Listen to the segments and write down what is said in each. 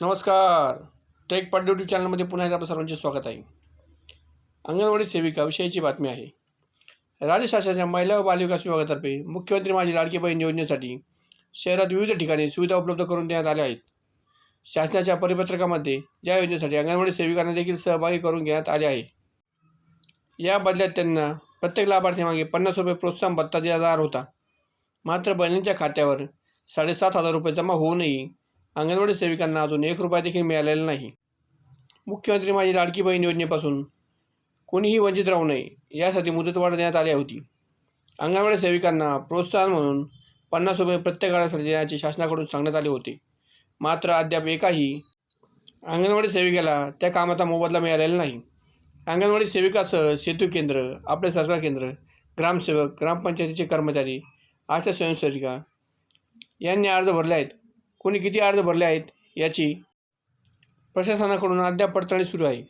नमस्कार. टेक पाट ड्युटी चॅनलमध्ये पुन्हा एकदा आपलं सर्वांचे स्वागत आहे. अंगणवाडी सेविका विषयाची बातमी आहे. राज्य शासनाच्या महिला व बालविकास विभागातर्फे मुख्यमंत्री माझी लाडकी बहीण योजनेसाठी शहरात विविध ठिकाणी सुविधा उपलब्ध करून देण्यात आल्या आहेत. शासनाच्या परिपत्रकामध्ये या योजनेसाठी अंगणवाडी सेविकांना देखील सहभागी करून घेण्यात आले आहे. या बदल्यात त्यांना प्रत्येक लाभार्थीमागे पन्नास रुपये प्रोत्साहन भत्ता दिला जाणार होता. मात्र बहिणींच्या खात्यावर साडेसात हजार रुपये जमा होऊनही अंगणवाडी सेविकांना अजून एक रुपया देखील मिळालेला नाही. मुख्यमंत्री माझी लाडकी बहीण योजनेपासून कोणीही वंचित राहू नये यासाठी मुदतवाढ देण्यात आली होती. अंगणवाडी सेविकांना प्रोत्साहन म्हणून पन्नास रुपये प्रत्येक देण्याचे शासनाकडून सांगण्यात आले होते. मात्र अद्याप एकाही अंगणवाडी सेविकेला त्या कामाचा मोबदला मिळालेला नाही. अंगणवाडी सेविकासह सेतू केंद्र आपले सरकार केंद्र ग्रामसेवक ग्रामपंचायतीचे कर्मचारी आशा स्वयंसेविका यांनी अर्ज भरले आहेत. कोणी किती अर्ज भरले आहेत याची प्रशासनाकडून अद्याप पडताळणी सुरू आहे.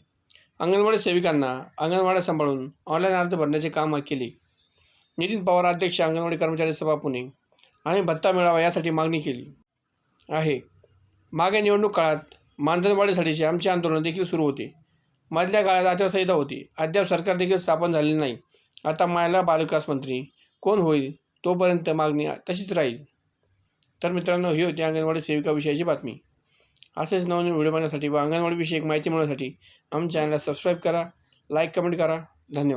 अंगणवाडी सेविकांना अंगणवाड्या सांभाळून ऑनलाईन अर्ज भरण्याचे काम केले. नितीन पवार अध्यक्ष अंगणवाडी कर्मचारी सभा पुणे. आम्ही भत्ता मिळावा यासाठी मागणी केली आहे. मागे निवडणूक काळात मानधनवाढीसाठीचे आमचे आंदोलन देखील सुरू होते. मधल्या काळात आचारसंहिता होती. अद्याप सरकार देखील स्थापन झालेले नाही. आता महिला बालविकास मंत्री कोण होईल तोपर्यंत मागणी तशीच राहील. तर मित्रांनो ही होती अंगणवाडी सेविका विषयाची बातमी. असेच नवीन व्हिडिओ बनवण्यासाठी व अंगणवाडीविषयक माहिती मिळवण्यासाठी आमच्या चॅनलला सबस्क्राईब करा लाईक कमेंट करा. धन्यवाद.